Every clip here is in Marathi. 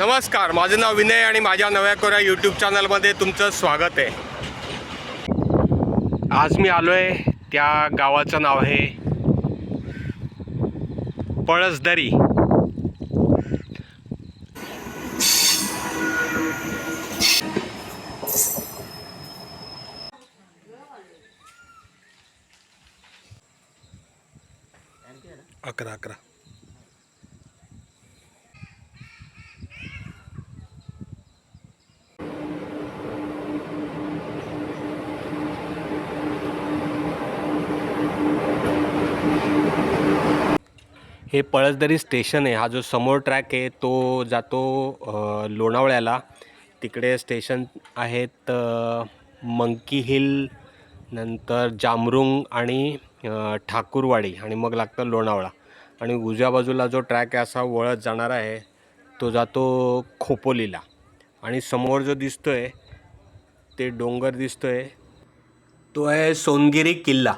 नमस्कार माझं नाव विनय आणि माझ्या नव्या कोऱ्या यूट्यूब चॅनलमध्ये तुमचं स्वागत आहे. आज मी आलो आहे त्या गावाचं नाव आहे पळसदरी. अकरा अकरा. हे पळसदरी स्टेशन आहे. हा जो समोर ट्रॅक आहे तो जातो लोणावळ्याला. तिकडे स्टेशन आहेत मंकी हिल नंतर जामरुंग आणि ठाकूरवाडी आणि मग लागतं लोणावळा. आणि उजव्या बाजूला जो ट्रॅक आहे असा वळत जाणार आहे तो जातो खोपोलीला. आणि समोर जो दिसतो आहे ते डोंगर दिसतो आहे तो आहे सोनगिरी किल्ला.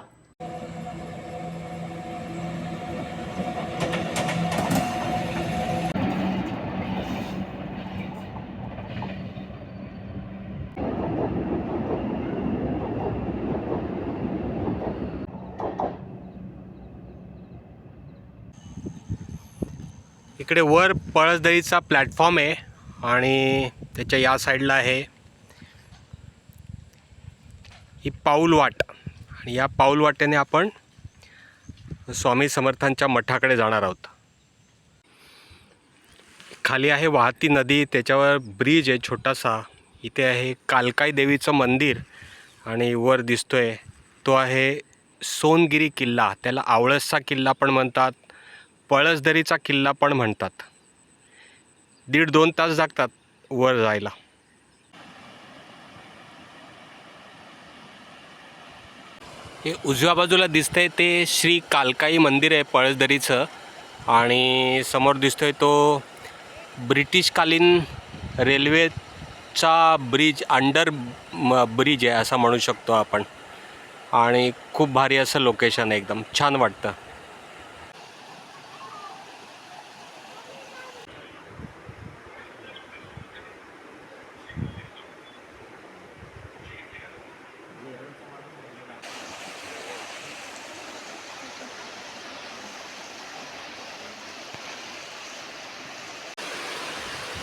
इकडे वर पळसदरीचा प्लॅटफॉर्म आहे आणि त्याच्या या साईडला आहे. ही पाऊलवाट आणि या पाऊलवाट्याने आपण स्वामी समर्थांच्या मठाकडे जाणार आहोत. खाली आहे वाहती नदी त्याच्यावर ब्रिज आहे छोटासा. इथे आहे कालकाई देवीचं मंदिर आणि वर दिसतोय तो आहे सोनगिरी किल्ला. त्याला आवळसचा किल्ला पण म्हणतात. पळसदरीचा किल्ला पण म्हणतात. दीड दोन तास लागतात वर जायला. हे उजव्या बाजूला दिसतंय ते श्री कालकाई मंदिर आहे पळसदरीचं. आणि समोर दिसतोय तो ब्रिटिशकालीन रेल्वेचा ब्रिज अंडर ब्रिज आहे असं म्हणू शकतो आपण. आणि खूप भारी असं लोकेशन आहे एकदम. छान वाटतं.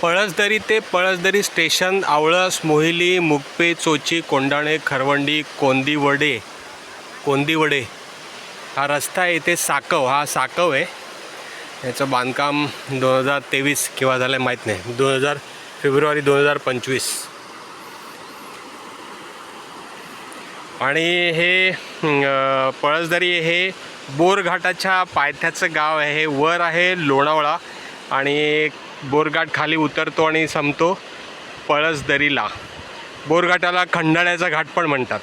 पळसदरी ते पळसदरी स्टेशन आवळस मोहिली मुगपे चोची कोंडाणे खरवंडी कोंदिवडे. कोंदिवडे. हा रस्ता आहे इथे साकव. हा साकव आहे. याचं बांधकाम दोन हजार तेवीस किंवा झालं आहे माहीत नाही. दोन हजार फेब्रुवारी दोन हजार पंचवीस. आणि हे पळसदरी हे बोरघाटाच्या पायथ्याचं गाव आहे. हे वर आहे लोणावळा आणि बोरघाट खाली उतरतो आणि संपतो पळसदरीला. बोरघाटाला खंडाळ्याचा घाट पण म्हणतात.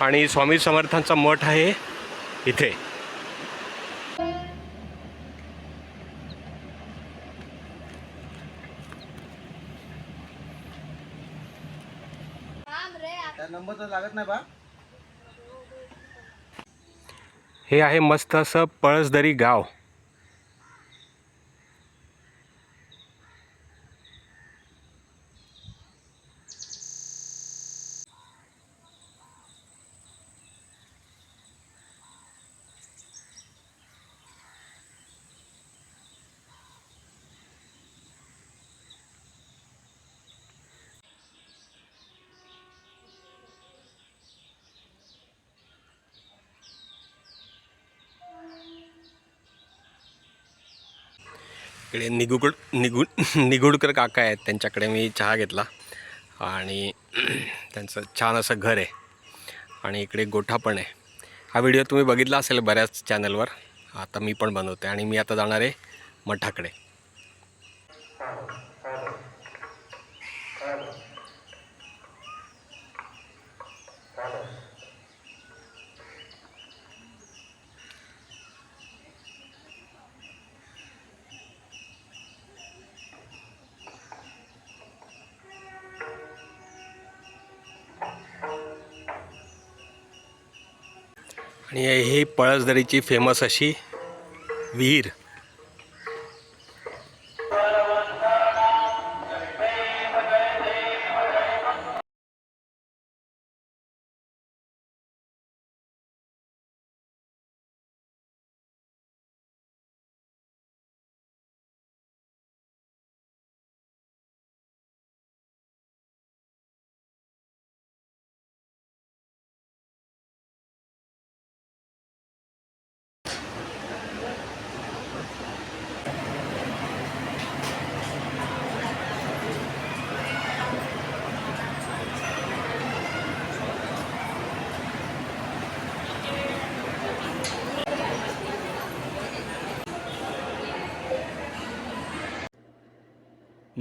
आणि स्वामी समर्थांचा मठ आहे इथे. लागत नाही बा. हे आहे मस्त असं पळसदरी गाव. इकडे निगुड निगुड निगुडकर काका आहेत त्यांच्याकडे मी चहा घेतला. आणि त्यांचं छान असं घर आहे. आणि इकडे गोठा पण आहे. हा व्हिडिओ तुम्ही बघितला असेल बऱ्याच चॅनलवर आता मी पण बनवते आणि मी आता जाणार आहे मठाकडे. आणि ही पळसदरीची फेमस अशी विहीर.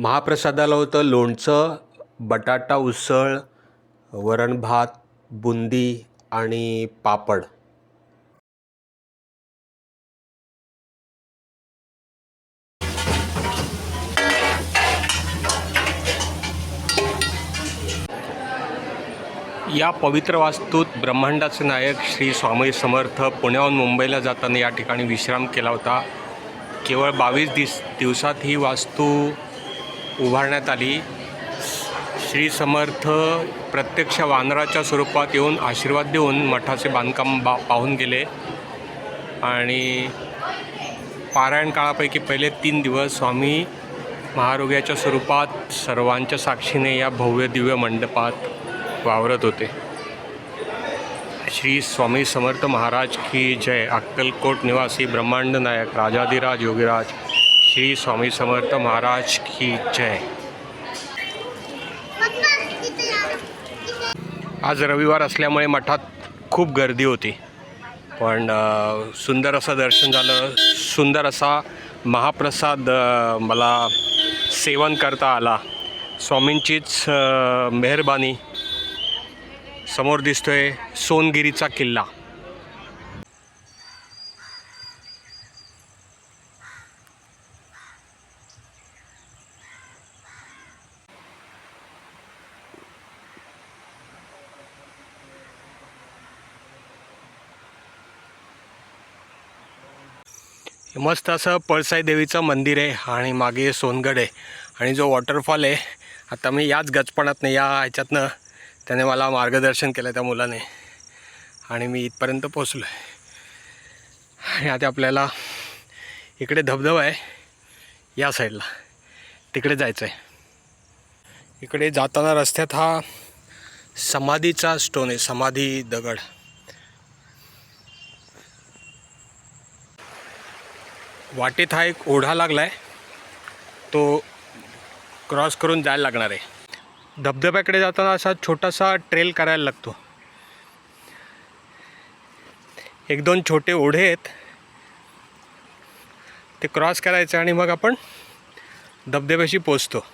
महाप्रसादाला होतं लोणचं बटाटा उसळ वरण भात बुंदी आणि पापड. या पवित्र वास्तूत ब्रह्मांडाचे नायक श्री स्वामी समर्थ पुण्याहून मुंबईला जाताना या ठिकाणी विश्राम केला होता. केवळ बावीस दिस दिवसात ही वास्तू उभारण्यात आली. श्री समर्थ प्रत्यक्ष वानराच्या स्वरूपात येऊन आशीर्वाद देऊन मठाचे बांधकाम बा पाहून गेले. आणि पारायण काळापैकी पहिले तीन दिवस स्वामी महारोग्याच्या स्वरूपात सर्वांच्या साक्षीने या भव्य दिव्य मंडपात वावरत होते. श्री स्वामी समर्थ महाराज की जय. अक्कलकोट निवासी ब्रह्मांड नायक राजाधिराज योगीराज श्री स्वामी समर्थ महाराज की जय. आज रविवार असल्यामुळे मठात खूप गर्दी होती. पण सुंदर असं दर्शन झालं. सुंदर असा महाप्रसाद मला सेवन करता आला. स्वामींचीच मेहरबानी. समोर दिसतोय सोनगिरीचा किल्ला. मस्त असं पळसाई देवीचं मंदिर आहे आणि मागे सोनगड आहे. आणि जो वॉटरफॉल आहे आता मी याच गचपणातनं या ह्याच्यातनं त्याने मला मार्गदर्शन केलं त्या मुलाने. आणि मी इथपर्यंत पोचलो आहे आणि आता आपल्याला इकडे धबधबा आहे या साईडला. तिकडे जायचं आहे इकडे जाताना रस्त्यात हा समाधीचा स्टोन आहे समाधी दगड. वाटेत हा एक ओढा लागला आहे तो क्रॉस करून जायला लागणार आहे. धबधब्याकडे जाताना असा छोटासा ट्रेल करायला लागतो. एक दोन छोटे ओढे आहेत. ते क्रॉस करायचं आणि मग आपण धबधब्याशी पोचतो.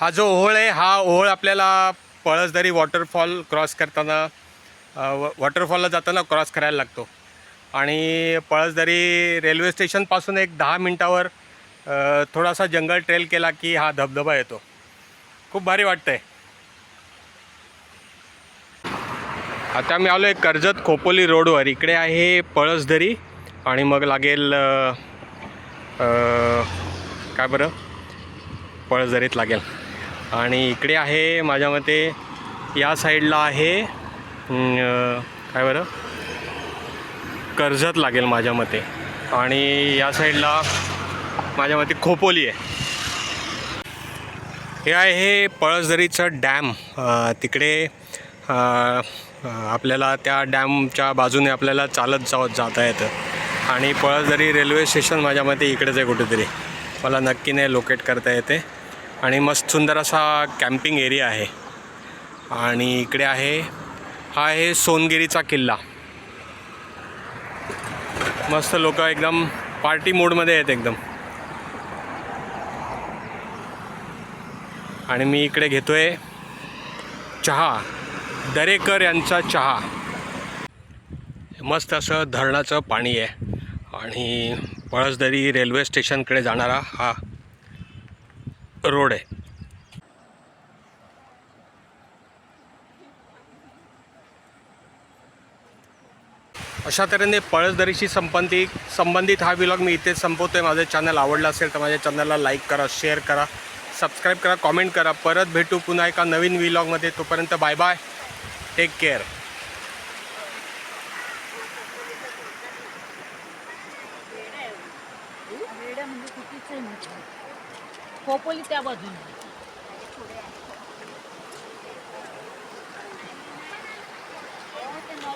हा जो ओहोळ आहे हा ओहोळ आपल्याला पळसदरी वॉटरफॉल क्रॉस करताना व- वॉटरफॉलला जाताना क्रॉस करायला लागतो. आणि पळसदरी रेल्वे स्टेशनपासून एक दहा मिनटावर थोडासा जंगल ट्रेल केला की हा धबधबा येतो. खूप भारी वाटतंय. आता मी आलो आहे कर्जत खोपोली रोडवर. इकडे आहे पळसदरी आणि मग लागेल काय बरं? पळसदरीत लागेल. आणि इकडे आहे माझ्या मते या साईडला आहे काय बरं? कर्जत लागेल माझ्या मते. आणि या साईडला माझ्या मते खोपोली आहे. हे आहे पळसदरीचं डॅम. तिकडे आपल्याला त्या डॅमच्या बाजूने आपल्याला चालत जावं जाता येतं. आणि पळसदरी रेल्वे स्टेशन माझ्या मते इकडेच आहे कुठेतरी. मला नक्की नाही लोकेट करता येते. आणि मस्त सुंदर असा कॅम्पिंग एरिया आहे. आणि इकडे आहे हा आहे सोनगिरीचा किल्ला. मस्त लोक एकदम पार्टी मोडमध्ये आहेत एकदम. आणि मी इकडे घेतोय चहा. दरेकर यांचा चहा. मस्त असं धरणाचं पाणी आहे. आणि पळसदरी रेल्वे स्टेशनकडे जाणारा हा रोड आहे. अशा तऱ्हेने पळसदरीशी संबंधित संबंधित हा विलॉग मी इथेच संपवतो आहे माझं चॅनल आवडलं असेल तर माझ्या चॅनलला लाईक करा शेअर करा सबस्क्राईब करा कॉमेंट करा. परत भेटू पुन्हा एका नवीन विलॉगमध्ये तोपर्यंत bye bye take care polícia abadinho.